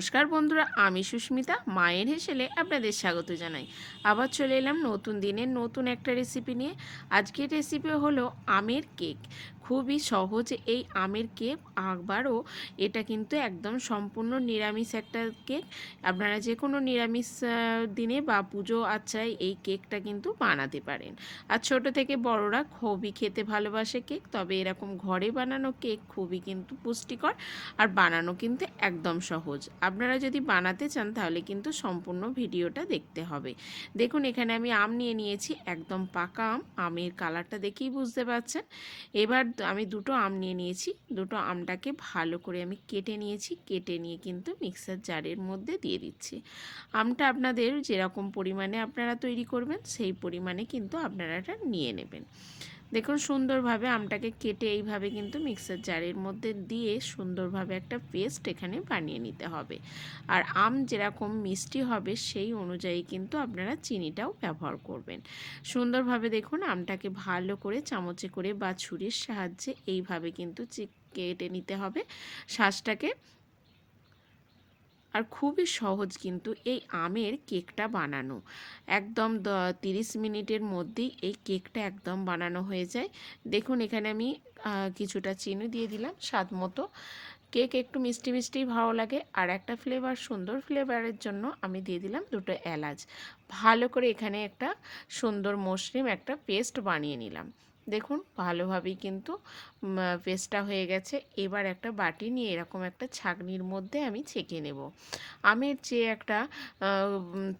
নমস্কার বন্ধুরা, আমি সুস্মিতা, মায়ের হেসেলে আপনাদের স্বাগত জানাই। আবার চলে এলাম নতুন দিনের নতুন একটা রেসিপি নিয়ে। আজকের রেসিপি হলো আমের কেক খুবই সহজ এই আমের কেক আবারও এটা কিন্তু একদম সম্পূর্ণ নিরামিষ একটা কেক। আপনারা যে কোনো নিরামিষ দিনে বা পুজো আচ্ছায় এই কেকটা কিন্তু বানাতে পারেন। আর ছোট থেকে বড়রা খুবই খেতে ভালোবাসে কেক, তবে এরকম ঘরে বানানো কেক খুবই কিন্তু পুষ্টিকর আর বানানো কিন্তু একদম সহজ। আপনারা যদি বানাতে চান তাহলে কিন্তু সম্পূর্ণ ভিডিওটা দেখতে হবে। দেখুন, এখানে আমি আম নিয়ে নিয়েছি, একদম পাকা আম। আমের কালারটা দেখেই বুঝতে পারছেন। এবার আমি দুটো আম নিয়ে নিয়েছি। দুটো আমটাকে ভালো করে আমি কেটে নিয়েছি। কেটে নিয়ে কিন্তু মিক্সার জারের মধ্যে দিয়ে দিচ্ছি। আমটা আপনাদের যেরকম পরিমাণে আপনারা তৈরি করবেন, সেই পরিমাণে কিন্তু আপনারা এটা নিয়ে নেবেন। দেখুন, সুন্দরভাবে আমটাকে কেটে এইভাবে কিন্তু মিক্সার জারের মধ্যে দিয়ে সুন্দরভাবে একটা পেস্ট এখানে বানিয়ে নিতে হবে। আর আম যেরকম মিষ্টি হবে, সেই অনুযায়ী কিন্তু আপনারা চিনিটাও ব্যবহার করবেন। সুন্দরভাবে দেখুন, আমটাকে ভালো করে চামচে করে বা ছুরির সাহায্যে এইভাবে কিন্তু কেটে নিতে হবে। শ্বাসটাকে আর খুবই সহজ কিন্তু এই আমের কেকটা বানানো। একদম তিরিশ মিনিটের মধ্যেই এই কেকটা একদম বানানো হয়ে যায়। দেখুন, এখানে আমি কিছুটা চিনি দিয়ে দিলাম, স্বাদ মতো। কেক একটু মিষ্টি মিষ্টি ভালো লাগে। আর একটা ফ্লেভার সুন্দর ফ্লেভারের জন্য আমি দিয়ে দিলাম দুটো এলাচ। ভালো করে এখানে একটা সুন্দর মসৃণ একটা পেস্ট বানিয়ে নিলাম। দেখুন, ভালোভাবেই কিন্তু পেস্টটা হয়ে গেছে। এবার একটা বাটি নিয়ে এরকম একটা ছাঁকনির মধ্যে আমি ছেঁকে নেব। আমের যে একটা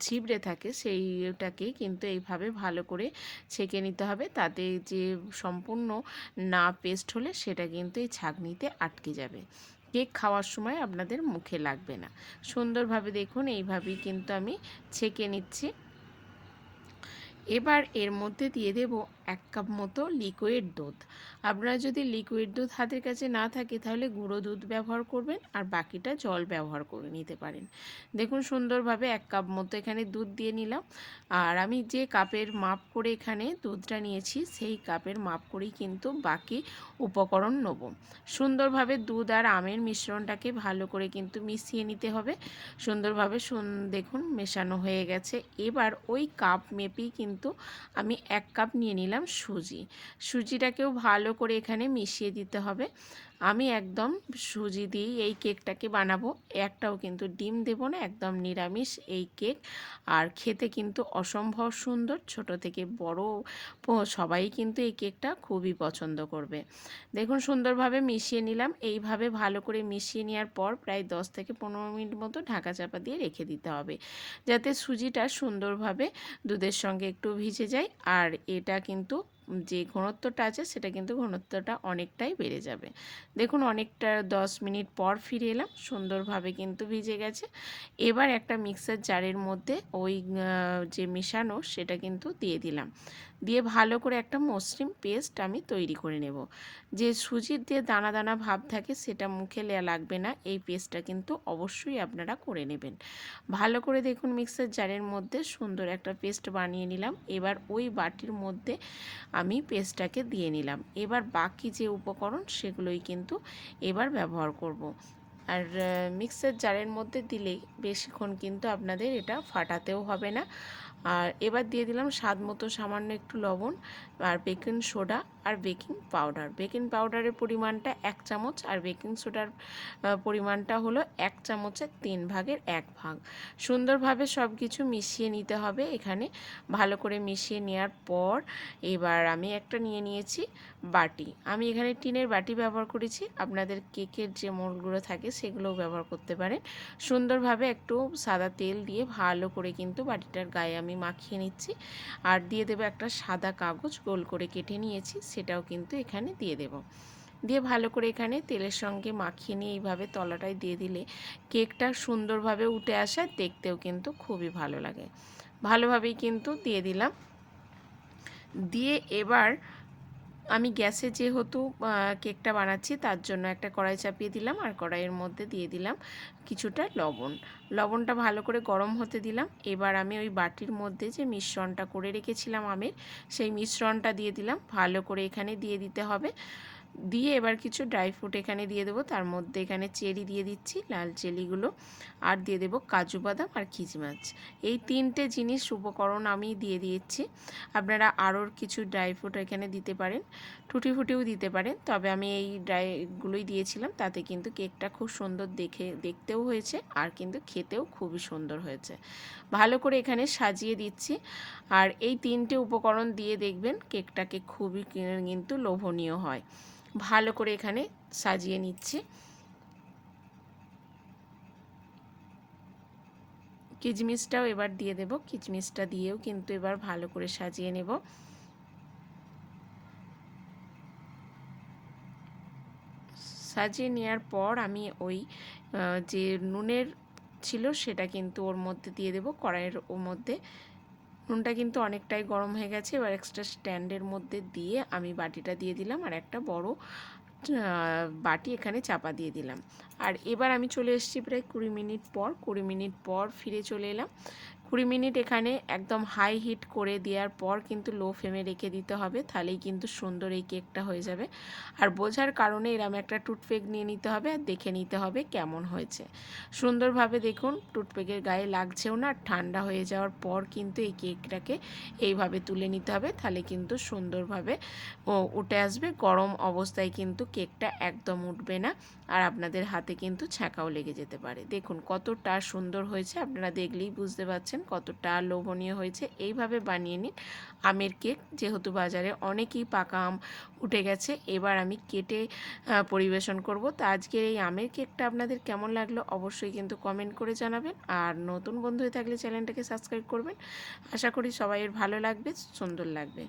ছিবড়ে থাকে সেইটাকে কিন্তু এইভাবে ভালো করে ছেঁকে নিতে হবে। তাতে যে সম্পূর্ণ না পেস্ট হলে সেটা কিন্তু এই ছাঁকনিতে আটকে যাবে। কেক খাওয়ার সময় আপনাদের মুখে লাগবে না। সুন্দরভাবে দেখুন, এইভাবেই কিন্তু আমি ছেঁকে নিচ্ছি। এবার এর মধ্যে দিয়ে দেব এক কাপ মতো লিকুইড দুধ। আপনারা যদি লিকুইড দুধ হাতের কাছে না থাকে, তাহলে গুঁড়ো দুধ ব্যবহার করবেন আর বাকিটা জল ব্যবহার করে নিতে পারেন। দেখুন সুন্দরভাবে এক কাপ মতো এখানে দুধ দিয়ে নিলাম। আর আমি যে কাপের মাপ করে এখানে দুধটা নিয়েছি, সেই কাপের মাপ করেই কিন্তু বাকি উপকরণ নেব। সুন্দরভাবে দুধ আর আমের মিশ্রণটাকে ভালো করে কিন্তু মিশিয়ে নিতে হবে। সুন্দরভাবে দেখুন, মেশানো হয়ে গেছে। এবার ওই কাপ মেপেই কিন্তু আমি এক কাপ নিয়ে নিলাম। সুজি। সুজিটাকেও ভালো করে এখানে মিশিয়ে দিতে হবে। আমি একদম সুজি দিয়েই এই কেকটাকে বানাবো। একটাও কিন্তু ডিম দেবো না, একদম নিরামিষ এই কেক। আর খেতে কিন্তু অসম্ভব সুন্দর, ছোট থেকে বড় সবাই কিন্তু এই কেকটা খুবই পছন্দ করবে। দেখুন সুন্দরভাবে মিশিয়ে নিলাম। এইভাবে ভালো করে মিশিয়ে নেওয়ার পর প্রায় দশ থেকে পনেরো মিনিট মতো ঢাকা চাপা দিয়ে রেখে দিতে হবে। যাতে সুজিটা সুন্দরভাবে দুধের সঙ্গে একটু ভিজে যায়। আর এটা কিন্তু itu যে ঘনত্বটা আছে, সেটা কিন্তু ঘনত্বটা অনেকটাই বেড়ে যাবে। দেখুন, অনেকটা দশ মিনিট পর ফিরে এলাম, সুন্দরভাবে কিন্তু ভিজে গেছে। এবার একটা মিক্সার জারের মধ্যে ওই যে মেশানো, সেটা কিন্তু দিয়ে দিলাম। দিয়ে ভালো করে একটা মসৃণ পেস্ট আমি তৈরি করে নেব। যে সুজির দিয়ে দানা দানা ভাব থাকে, সেটা মুখে লাগবে না। এই পেস্টটা কিন্তু অবশ্যই আপনারা করে নেবেন। ভালো করে দেখুন, মিক্সার জারের মধ্যে সুন্দর একটা পেস্ট বানিয়ে নিলাম। এবার ওই বাটির মধ্যে আমি পেস্টটাকে দিয়ে নিলাম এবার বাকি যে উপকরণ সেগুলোই কিন্তু এবার ব্যবহার করব। আর মিক্সার জারের মধ্যে দিলে বেশিক্ষণ কিন্তু আপনাদের এটা ফাটাতেও হবে না আর এবার দিয়ে দিলাম স্বাদ মতো সামান্য একটু লবণ আর বেকিং সোডা আর বেকিং পাউডার। বেকিং পাউডারের পরিমাণটা এক চামচ আর বেকিং সোডার পরিমাণটা হলো এক চামচের তিন ভাগের এক ভাগ। সুন্দরভাবে সব কিছু মিশিয়ে নিতে হবে এখানে। ভালো করে মিশিয়ে নেওয়ার পর এবার আমি একটা নিয়ে নিয়েছি বাটি। আমি এখানে টিনের বাটি ব্যবহার করেছি। আপনাদের কেকের যে মোলগুলো থাকে সেগুলোও ব্যবহার করতে পারেন। সুন্দরভাবে একটু সাদা তেল দিয়ে ভালো করে কিন্তু বাটিটার গায়ে আমি মাখিয়ে নিচ্ছি। আর দিয়ে দেবো একটা সাদা কাগজ, গোল করে কেটে নিয়েছি। সেটাও কিন্তু এখানে দিয়ে দেব। দিয়ে ভালো করে এখানে তেলের সঙ্গে মাখিয়ে নিয়ে এইভাবে তলাটায় দিয়ে দিলে কেকটা সুন্দরভাবে উঠে আসে দেখতেও কিন্তু খুবই ভালো লাগে। ভালোভাবেই কিন্তু দিয়ে দিলাম। দিয়ে এবার আমি গ্যাসে যেহেতু কেকটা বানাচ্ছি তার জন্য একটা কড়াই চাপিয়ে দিলাম আর কড়াইয়ের মধ্যে দিয়ে দিলাম কিছুটা লবণ। লবণটা ভালো করে গরম হতে দিলাম। এবার আমি ওই বাটির মধ্যে যে মিশ্রণটা করে রেখেছিলাম আমের, সেই মিশ্রণটা দিয়ে দিলাম। ভালো করে এখানে দিয়ে দিতে হবে। দিয়ে এবার কিছু ড্রাই ফ্রুট এখানে দিয়ে দেবো। তার মধ্যে এখানে চেরি দিয়ে দিচ্ছি, লাল চেরিগুলো। আর দিয়ে দেবো কাজু বাদাম আর খিচমাচ। এই তিনটে জিনিস উপকরণ আমি দিয়ে দিয়েছি। আপনারা আরও কিছু ড্রাই ফ্রুট এখানে দিতে পারেন টুটি ফুটিও দিতে পারেন। তবে আমি এই ড্রাইগুলোই দিয়েছিলাম, তাতে কিন্তু কেকটা খুব সুন্দর দেখে, দেখতেও হয়েছে আর কিন্তু খেতেও খুবই সুন্দর হয়েছে। ভালো করে এখানে সাজিয়ে দিচ্ছি। আর এই তিনটে উপকরণ দিয়ে দেখবেন কেকটাকে খুবই কিন্তু লোভনীয় হয়। ভালো করে এখানে সাজিয়ে নিচ্ছি। কিচমিচটাও এবার দিয়ে দেব। কিচমিচটা দিয়েও কিন্তু এবার ভালো করে সাজিয়ে নেব। সাজিয়ে নেওয়ার পর আমি ওই যে নুনের ছিল সেটা কিন্তু ওর মধ্যে দিয়ে দেব। কড়াইয়ের ওর মধ্যে। নুনটা কিন্তু অনেকটাই গরম হয়ে গেছে। এবার এক্সট্রা স্ট্যান্ডের মধ্যে দিয়ে আমি বাটিটা দিয়ে দিলাম আর একটা বড় বাটি এখানে চাপা দিয়ে দিলাম। আর এবার আমি চলে এসেছি প্রায় কুড়ি মিনিট পর, কুড়ি মিনিট পর ফিরে চলে এলাম। কুড়ি মিনিট এখানে একদম হাই হিট করে দেওয়ার পর কিন্তু লো ফ্লেমে রেখে দিতে হবে, তাহলেই কিন্তু সুন্দর এই কেকটা হয়ে যাবে। আর বোঝার কারণে এরম একটা টুথপেক নিয়ে নিতে হবে আর দেখে নিতে হবে কেমন হয়েছে। সুন্দরভাবে দেখুন টুথপেকের গায়ে লাগছেও না, ঠান্ডা হয়ে যাওয়ার পর কিন্তু এই কেকটাকে এইভাবে তুলে নিতে হবে, তাহলে কিন্তু সুন্দরভাবে, ও, উঠে আসবে। গরম অবস্থায় কিন্তু কেকটা একদম উঠবে না আর আপনাদের হাতে কিন্তু ছ্যাঁকাও লেগে যেতে পারে। দেখুন কতটা সুন্দর হয়েছে, আপনারা দেখলেই বুঝতে পারছেন কতটা লোভনীয় হয়েছে। এইভাবে বানিয়ে নিন। আমের কেক যেহেতু বাজারে অনেকই পাকা আম উঠে গেছে, এবার আমি কেটে পরিবেশন করব। তো আজকের এই আমের কেকটা আপনাদের কেমন লাগল অবশ্যই কিন্তু কমেন্ট করে জানাবেন। আর নতুন বন্ধু হয়ে থাকলে চ্যানেলটাকে সাবস্ক্রাইব করবেন। আশা করি সবাইয়ের ভালো লাগবে, সুন্দর লাগবে।